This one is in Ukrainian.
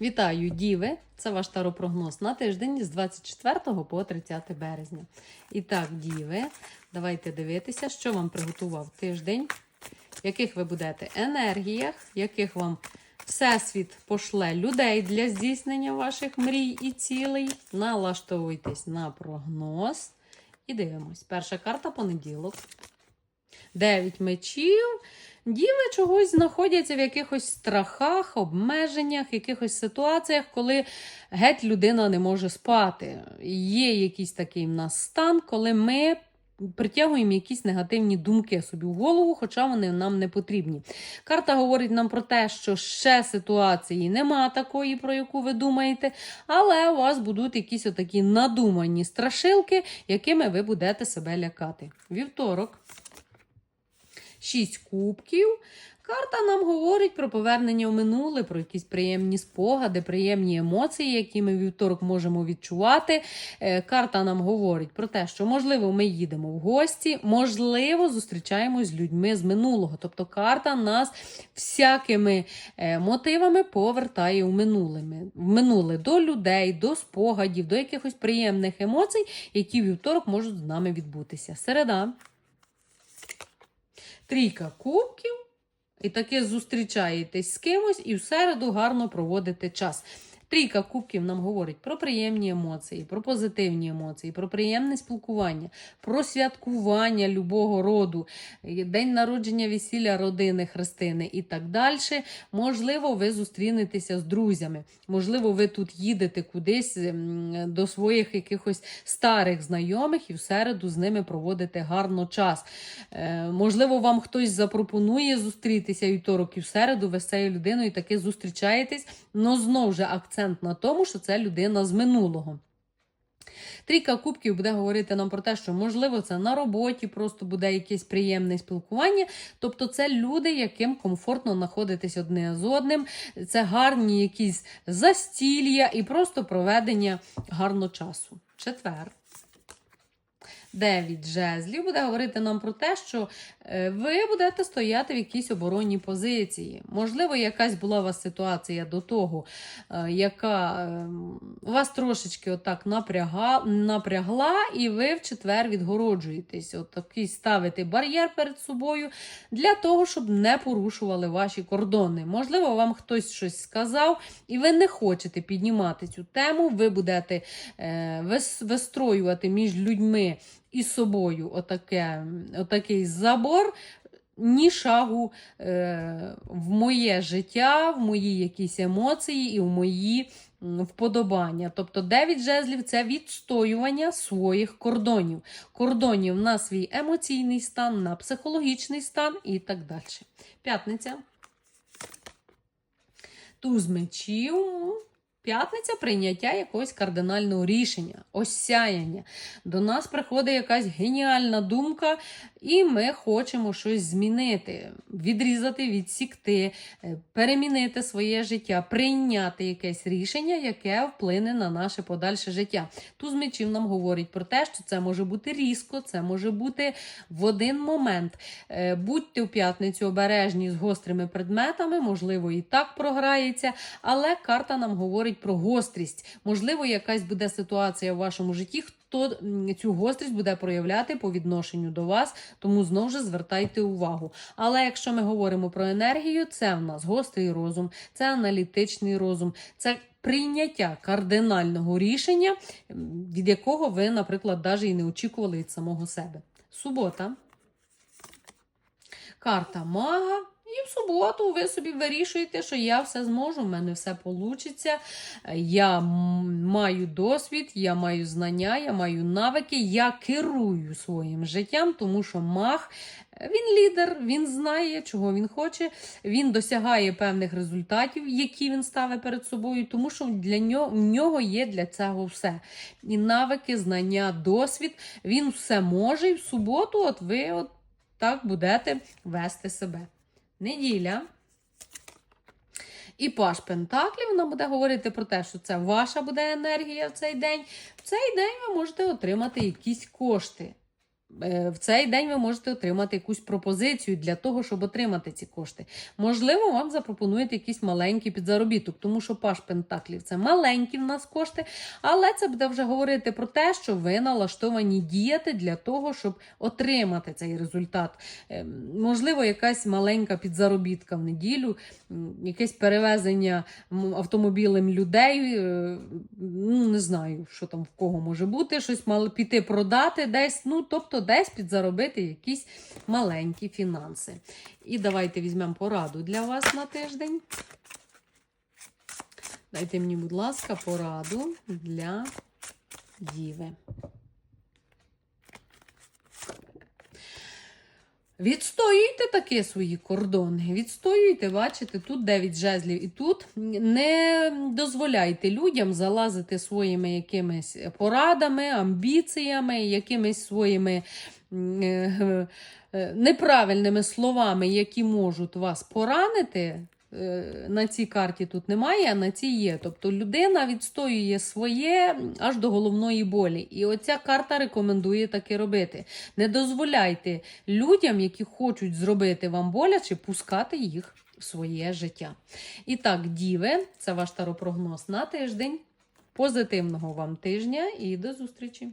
Вітаю, Діви! Це ваш таропрогноз на тиждень з 24 по 30 березня. І так, Діви, давайте дивитися, що вам приготував тиждень, яких ви будете енергіях, яких вам Всесвіт пошле людей для здійснення ваших мрій і цілей. Налаштовуйтесь на прогноз. І дивимось. Перша карта понеділок. Дев'ять мечів. Діви чогось знаходяться в якихось страхах, обмеженнях, якихось ситуаціях, коли геть людина не може спати. Є якийсь такий в нас стан, коли ми притягуємо якісь негативні думки собі в голову, хоча вони нам не потрібні. Карта говорить нам про те, що ще ситуації нема такої, про яку ви думаєте, але у вас будуть якісь отакі надумані страшилки, якими ви будете себе лякати. Вівторок. Шість кубків. Карта нам говорить про повернення в минуле, про якісь приємні спогади, приємні емоції, які ми вівторок можемо відчувати. Е, Карта нам говорить про те, що, можливо, ми їдемо в гості, можливо, зустрічаємось з людьми з минулого. Тобто карта нас всякими е, мотивами повертає в минуле, в минуле до людей, до спогадів, до якихось приємних емоцій, які вівторок можуть з нами відбутися. Середа. Трійка кубків. І таки зустрічаєтесь з кимось і в середу гарно проводите час. Трійка кубків нам говорить про приємні емоції, про позитивні емоції, про приємне спілкування, про святкування любого роду, день народження весілля родини, хрестини і так далі. Можливо, ви зустрінетеся з друзями. Можливо, ви тут їдете кудись до своїх якихось старих знайомих і в середу з ними проводите гарно час. Е, можливо, вам хтось запропонує зустрітися вівторок і в середу, ви з цією людиною таки зустрічаєтесь, але знову ж акцент на тому, що це людина з минулого. Трійка кубків буде говорити нам про те, що, можливо, це на роботі просто буде якесь приємне спілкування. Тобто, це люди, яким комфортно знаходитись одне з одним, це гарні якісь застілля і просто проведення гарного часу. Четвер. Дев'ять жезлів буде говорити нам про те, що е, ви будете стояти в якійсь оборонній позиції. Можливо, якась була у вас ситуація до того, е, яка е, вас трошечки отак напряга, напрягла, і ви в четвер відгороджуєтесь. От такий ставите бар'єр перед собою для того, щоб не порушували ваші кордони. Можливо, вам хтось щось сказав, і ви не хочете піднімати цю тему. Ви будете е, вистроювати між людьми і собою отаке, отакий забор. Ні шагу е, в моє життя, в мої якісь емоції і в мої вподобання. Тобто 9 жезлів це відстоювання своїх кордонів. Кордонів на свій емоційний стан, на психологічний стан і так далі. П'ятниця. Туз мечів. П'ятниця прийняття якогось кардинального рішення, осяяння. До нас приходить якась геніальна думка, і ми хочемо щось змінити, відрізати, відсікти, е, перемінити своє життя, прийняти якесь рішення, яке вплине на наше подальше життя. Туз мечів нам говорить про те, що це може бути різко, це може бути в один момент. Е, Будьте в п'ятницю обережні з гострими предметами, можливо, і так програється, але карта нам говорить про гострість. Можливо, якась буде ситуація в вашому житті, хто цю гострість буде проявляти по відношенню до вас, тому знову ж звертайте увагу. Але якщо ми говоримо про енергію, це в нас гострий розум, це аналітичний розум, це прийняття кардинального рішення, від якого ви, наприклад, навіть і не очікували від самого себе. Субота. Карта мага. В суботу ви собі вирішуєте, що я все зможу, в мене все вийде. Я маю досвід, я маю знання, я маю навики, я керую своїм життям, тому що маг він лідер, він знає, чого він хоче, він досягає певних результатів, які він ставить перед собою, тому що для нього, в нього є для цього все. І навики, знання, досвід, він все може. І в суботу, от ви от так будете вести себе. Неділя. І паш Пентаклів вона буде говорити про те, що це ваша буде енергія в цей день. В цей день ви можете отримати якісь кошти. Е, в цей день ви можете отримати якусь пропозицію для того, щоб отримати ці кошти. Можливо, вам запропонують якийсь маленький підзаробіток, тому що паш Пентаклів це маленькі в нас кошти, але це буде вже говорити про те, що ви налаштовані діяти для того, щоб отримати цей результат. Е, Можливо, якась маленька підзаробітка в неділю, якесь перевезення автомобілем людей. е, Ну, не знаю, що там в кого може бути, щось мало піти продати десь. Ну, тобто, десь підзаробити якісь маленькі фінанси. І давайте візьмемо пораду для вас на тиждень. Дайте мені, будь ласка, пораду для Діви. Відстоюйте таки свої кордони. Відстоюйте, бачите, тут 9 жезлів, і тут не дозволяйте людям залазити своїми якимись порадами, амбіціями, якимись своїми е, е, неправильними словами, які можуть вас поранити. Е, На цій карті тут немає, а на цій є. Тобто людина відстоює своє аж до головної болі. І оця карта рекомендує таке робити. Не дозволяйте людям, які хочуть зробити вам боляче, пускати їх в своє життя. І так, діви, це ваш таропрогноз на тиждень. Позитивного вам тижня і до зустрічі!